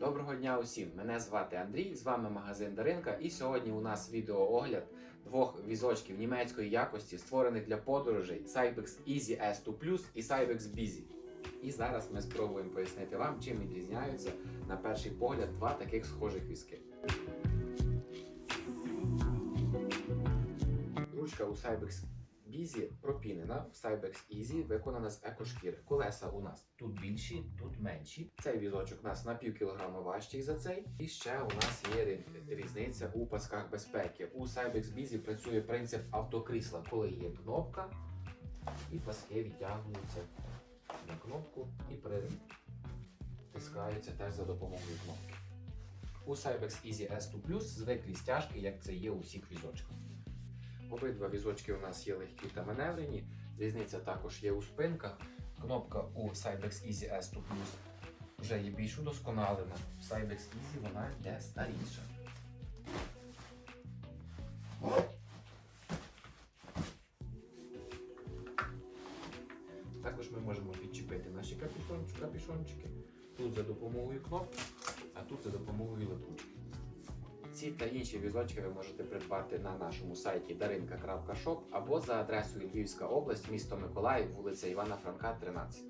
Доброго дня усім! Мене звати Андрій, з вами магазин Даринка. І сьогодні у нас відеоогляд двох візочків німецької якості, створених для подорожей Cybex Easy S2 Plus і Cybex Busy. І зараз ми спробуємо пояснити вам, чим відрізняються на перший погляд два таких схожих візки. Ручка у Cybex Busy пропінена, в Cybex Easy виконана з екошкіри. Колеса у нас Тут більші, тут менші. цей візочок у нас на пів кілограма важчий за цей. І ще у нас є різниця у пасках безпеки. У Cybex Busy працює принцип автокрісла, коли є кнопка, і паски відтягуються на кнопку і притискаються теж за допомогою кнопки. У Cybex Easy S2 Plus звиклі стяжки, як це є у всіх візочках. Обидва візочки у нас є легкі та маневрені. Різниця також є у спинках. Кнопка у Cybex Easy S2 Plus вже є більш удосконалена. В Cybex Easy вона йде старіша. Також ми можемо підчепити наші капюшончики. Тут за допомогою кнопки, а тут за допомогою липучки. Ці та інші візочки ви можете придбати на нашому сайті darinka.shop або за адресою Львівська область, місто Миколаїв, вулиця Івана Франка, 13.